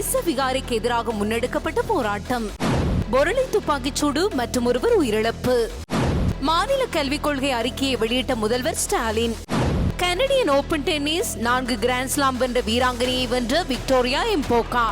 விகாரைக்கு எதிராக முன்னெடுக்கப்பட்ட போராட்டம். பொருளை துப்பாக்கிச்சூடு மற்றும் ஒருவர் உயிரிழப்பு. மாநில கல்விக் கொள்கை அறிக்கையை வெளியிட்ட முதல்வர் ஸ்டாலின் கனடியன் ஓபன் டென்னிஸ் நான்கு கிராண்ட்ஸ்லாம் வென்ற வீராங்கனையை வென்ற விக்டோரியா எம்போகா.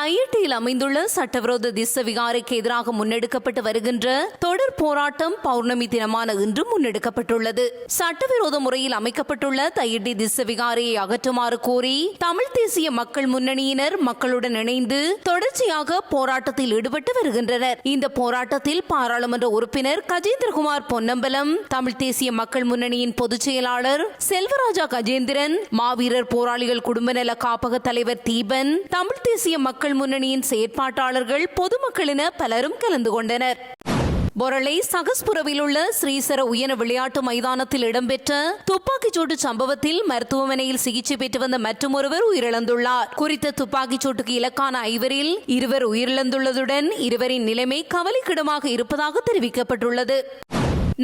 தையட்டியில் அமைந்துள்ள சட்டவிரோத திசவிகாரைக்கு எதிராக முன்னெடுக்கப்பட்டு வருகின்ற தொடர் போராட்டம் பௌர்ணமி தினமான இன்று முன்னெடுக்கப்பட்டுள்ளது. சட்டவிரோத முறையில் அமைக்கப்பட்டுள்ள தையட்டி திசவிகாரையை அகற்றுமாறு கோரி தமிழ் தேசிய மக்கள் முன்னணியினர் மக்களுடன் இணைந்து தொடர்ச்சியாக போராட்டத்தில் ஈடுபட்டு வருகின்றனர். இந்த போராட்டத்தில் பாராளுமன்ற உறுப்பினர் கஜேந்திரகுமார் பொன்னம்பலம் தமிழ் தேசிய மக்கள் முன்னணியின் பொதுச் செயலாளர் செல்வராஜா கஜேந்திரன் மாவீரர் போராளிகள் குடும்ப நல காப்பக தலைவர் தீபன் தமிழ் தேசிய மக்கள் முன்னணியின் செயற்பாட்டாளர்கள் பொதுமக்கள் என பலரும் கலந்து கொண்டனர். பொரளை சகஸ்புரவில் உள்ள ஸ்ரீசர உயர விளையாட்டு மைதானத்தில் இடம்பெற்ற துப்பாக்கிச்சூட்டு சம்பவத்தில் மருத்துவமனையில் சிகிச்சை பெற்று வந்த மற்றொருவர் உயிரிழந்துள்ளார். குறித்த துப்பாக்கிச்சூட்டுக்கு இலக்கான ஐவரில் இருவர் உயிரிழந்துள்ளதுடன் இருவரின் நிலைமை கவலைக்கிடமாக இருப்பதாக தெரிவிக்கப்பட்டுள்ளது.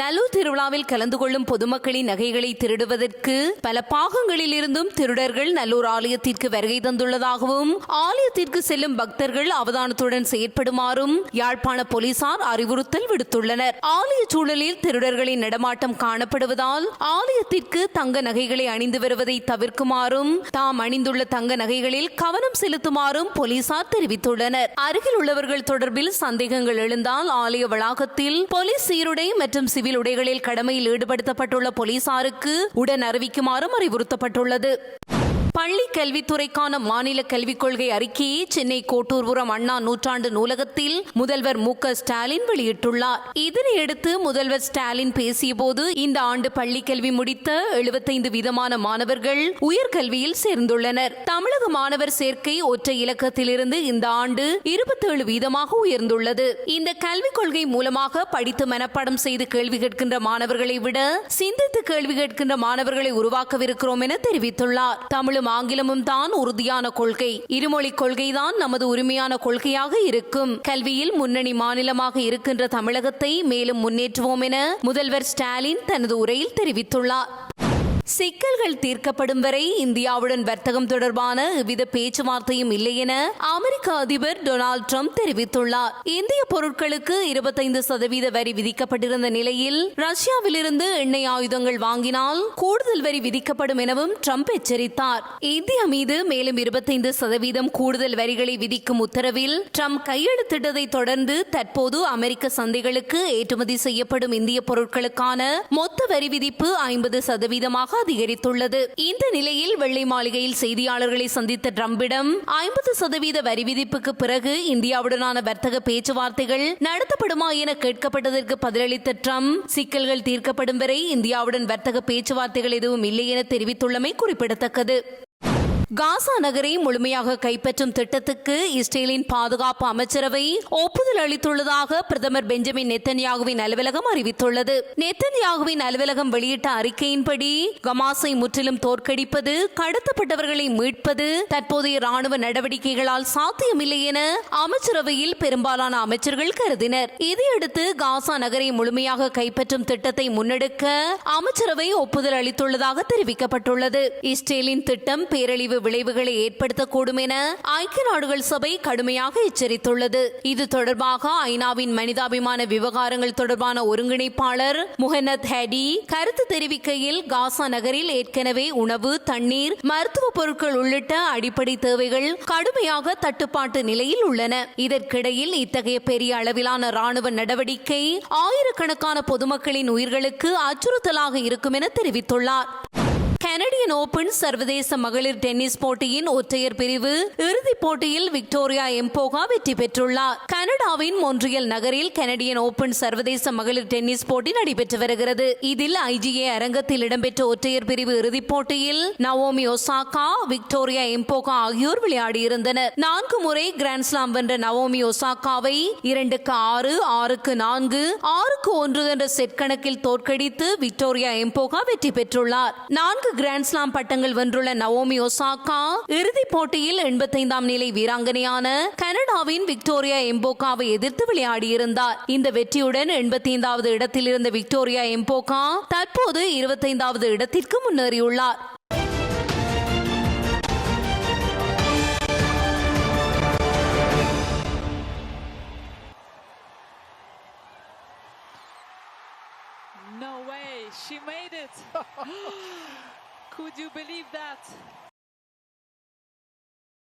நல்லூர் திருவிழாவில் கலந்து கொள்ளும் பொதுமக்களின் நகைகளை திருடுவதற்கு பல பாகங்களில் இருந்தும் திருடர்கள் நல்லூர் ஆலயத்திற்கு வருகை தந்துள்ளதாகவும் ஆலயத்திற்கு செல்லும் பக்தர்கள் அவதானத்துடன் செயற்படுமாறும் யாழ்ப்பாண போலீசார் அறிவுறுத்தல் விடுத்துள்ளனர். ஆலய சூழலில் திருடர்களின் நடமாட்டம் காணப்படுவதால் ஆலயத்திற்கு தங்க நகைகளை அணிந்து வருவதை தவிர்க்குமாறும் தாம் அணிந்துள்ள தங்க நகைகளில் கவனம் செலுத்துமாறும் போலீசார் தெரிவித்துள்ளனர். அருகில் உள்ளவர்கள் தொடர்பில் சந்தேகங்கள் எழுந்தால் ஆலய வளாகத்தில் போலீஸ் சீருடை மற்றும் சிவில் உடைகளில் கடமையில் ஈடுபடுத்தப்பட்டுள்ள போலீசாருக்கு உடன் அறிவிக்குமாறும் அறிவுறுத்தப்பட்டுள்ளது. பள்ளி கல்வித்துறைக்கான மாநில கல்விக் கொள்கை அறிக்கையை சென்னை கோட்டூர்புரம் அண்ணா நூற்றாண்டு நூலகத்தில் முதல்வர் மு ஸ்டாலின் வெளியிட்டுள்ளார். இதனையடுத்து முதல்வர் ஸ்டாலின் பேசியபோது இந்த ஆண்டு பள்ளி கல்வி முடித்த எழுபத்தைந்து வீதமான மாணவர்கள் உயர்கல்வியில் சேர்ந்துள்ளனர். தமிழக மாணவர் சேர்க்கை ஒற்றை இலக்கத்திலிருந்து இந்த ஆண்டு இருபத்தேழு வீதமாக உயர்ந்துள்ளது. இந்த கல்விக் கொள்கை மூலமாக படித்து மனப்பாடம் செய்து கேள்வி கேட்கின்ற மாணவர்களை விட சிந்தித்து கேள்வி கேட்கின்ற மாணவர்களை உருவாக்கவிருக்கிறோம் என தெரிவித்துள்ளார். தமிழும் ஆங்கிலமும் தான் உறுதியான கொள்கை. இருமொழி கொள்கைதான் நமது உரிமையான கொள்கையாக இருக்கும். கல்வியில் முன்னணி மாநிலமாக இருக்கின்ற தமிழகத்தை மேலும் முன்னேற்றுவோம் என முதல்வர் ஸ்டாலின் தனது உரையில் தெரிவித்துள்ளார். சிக்கல்கள் தீர்க்கப்படும் வரை இந்தியாவுடன் வர்த்தகம் தொடர்பான எவ்வித பேச்சுவார்த்தையும் இல்லை என அமெரிக்க அதிபர் டொனால்டு ட்ரம்ப் தெரிவித்துள்ளார். இந்திய பொருட்களுக்கு இருபத்தைந்து சதவீத வரி விதிக்கப்பட்டிருந்த நிலையில் ரஷ்யாவிலிருந்து எண்ணெய் ஆயுதங்கள் வாங்கினால் கூடுதல் வரி விதிக்கப்படும் எனவும் ட்ரம்ப் எச்சரித்தார். இந்தியா மீது மேலும் இருபத்தைந்து சதவீதம் கூடுதல் வரிகளை விதிக்கும் உத்தரவில் ட்ரம்ப் கையெழுத்திட்டதை தொடர்ந்து தற்போது அமெரிக்க சந்தைகளுக்கு ஏற்றுமதி செய்யப்படும் இந்திய பொருட்களுக்கான மொத்த வரி விதிப்பு ஐம்பது சதவீதமாக அதிகரித்துள்ளது. இந்த நிலையில் வெள்ளை மாளிகையில் செய்தியாளர்களை சந்தித்த ட்ரம்பிடம் ஐம்பது சதவீத வரி விதிப்புக்கு பிறகு இந்தியாவுடனான வர்த்தக பேச்சுவார்த்தைகள் நடத்தப்படுமா என கேட்கப்பட்டதற்கு பதிலளித்த டிரம்ப் சிக்கல்கள் தீர்க்கப்படும் வரை இந்தியாவுடன் வர்த்தக பேச்சுவார்த்தைகள் எதுவும் இல்லை என தெரிவித்துள்ளமை குறிப்பிடத்தக்கது. காசா நகரை முழுமையாக கைப்பற்றும் திட்டத்துக்கு இஸ்ரேலின் பாதுகாப்பு அமைச்சரவை ஒப்புதல் அளித்துள்ளதாக பிரதமர் பெஞ்சமின் நெத்தன்யாகுவின் அலுவலகம் அறிவித்துள்ளது. நெத்தன்யாகுவின் அலுவலகம் வெளியிட்ட அறிக்கையின்படி கமாஸை முற்றிலும் தோற்கடிப்பது கடத்தப்பட்டவர்களை மீட்பது தற்போதைய ராணுவ நடவடிக்கைகளால் சாத்தியமில்லை என அமைச்சரவையில் பெரும்பாலான அமைச்சர்கள் கருதினர். இதையடுத்து காசா நகரை முழுமையாக கைப்பற்றும் திட்டத்தை முன்னெடுக்க அமைச்சரவை ஒப்புதல் அளித்துள்ளதாக தெரிவிக்கப்பட்டுள்ளது. இஸ்ரேலின் திட்டம் பேரழிவு விளைவுகளை ஏற்படுத்தக்கூடும் என ஐக்கிய நாடுகள் சபை கடுமையாக எச்சரித்துள்ளது. இது தொடர்பாக ஐநாவின் மனிதாபிமான விவகாரங்கள் தொடர்பான ஒருங்கிணைப்பாளர் முகனத் ஹேடி கருத்து தெரிவிக்கையில் காசா நகரில் ஏற்கனவே உணவு தண்ணீர் மருத்துவ பொருட்கள் உள்ளிட்ட அடிப்படை தேவைகள் கடுமையாக தட்டுப்பாட்டு நிலையில் உள்ளன. இதற்கிடையில் இத்தகைய பெரிய அளவிலான ராணுவ நடவடிக்கை ஆயிரக்கணக்கான பொதுமக்களின் உயிர்களுக்கு அச்சுறுத்தலாக இருக்கும் என தெரிவித்துள்ளார். கனடியன் ஓபன் சர்வதேச மகளிர் டென்னிஸ் போட்டியின் ஒற்றையர் பிரிவு இறுதிப் போட்டியில் விக்டோரியா எம்போகா வெற்றி பெற்றுள்ளார். கனடாவின் மொன்றியல் நகரில் கனடியன் ஓபன் சர்வதேச மகளிர் டென்னிஸ் போட்டி நடைபெற்று வருகிறது. இதில் ஐஜிஏ அரங்கத்தில் இடம்பெற்ற ஒற்றையர் பிரிவு இறுதிப் போட்டியில் நவோமி ஒசாகா விக்டோரியா எம்போகா ஆகியோர் விளையாடியிருந்தனர். நான்கு முறை கிராண்ட்ஸ்லாம் வென்ற நவோமி ஒசாகாவை இரண்டுக்கு ஆறு ஆறுக்கு நான்கு ஆறுக்கு ஒன்று என்ற செட் கணக்கில் தோற்கடித்து விக்டோரியா எம்போகா வெற்றி பெற்றுள்ளார். நான்கு கிராண்ட்ஸ்லாம் பட்டங்கள் வென்றுள்ள நவோமி ஒசாக்கா இறுதிப் போட்டியில் எண்பத்தைந்தாம் நிலை வீராங்கனையான கனடாவின் விக்டோரியா எம்போகாவை எதிர்த்து விளையாடியிருந்தார். இந்த வெற்றியுடன் எண்பத்தைந்தாவது இடத்தில் இருந்த விக்டோரியா எம்போகா தற்போது இருபத்தைந்தாவது இடத்திற்கு முன்னேறியுள்ளார். No way, she made it. Could you believe that?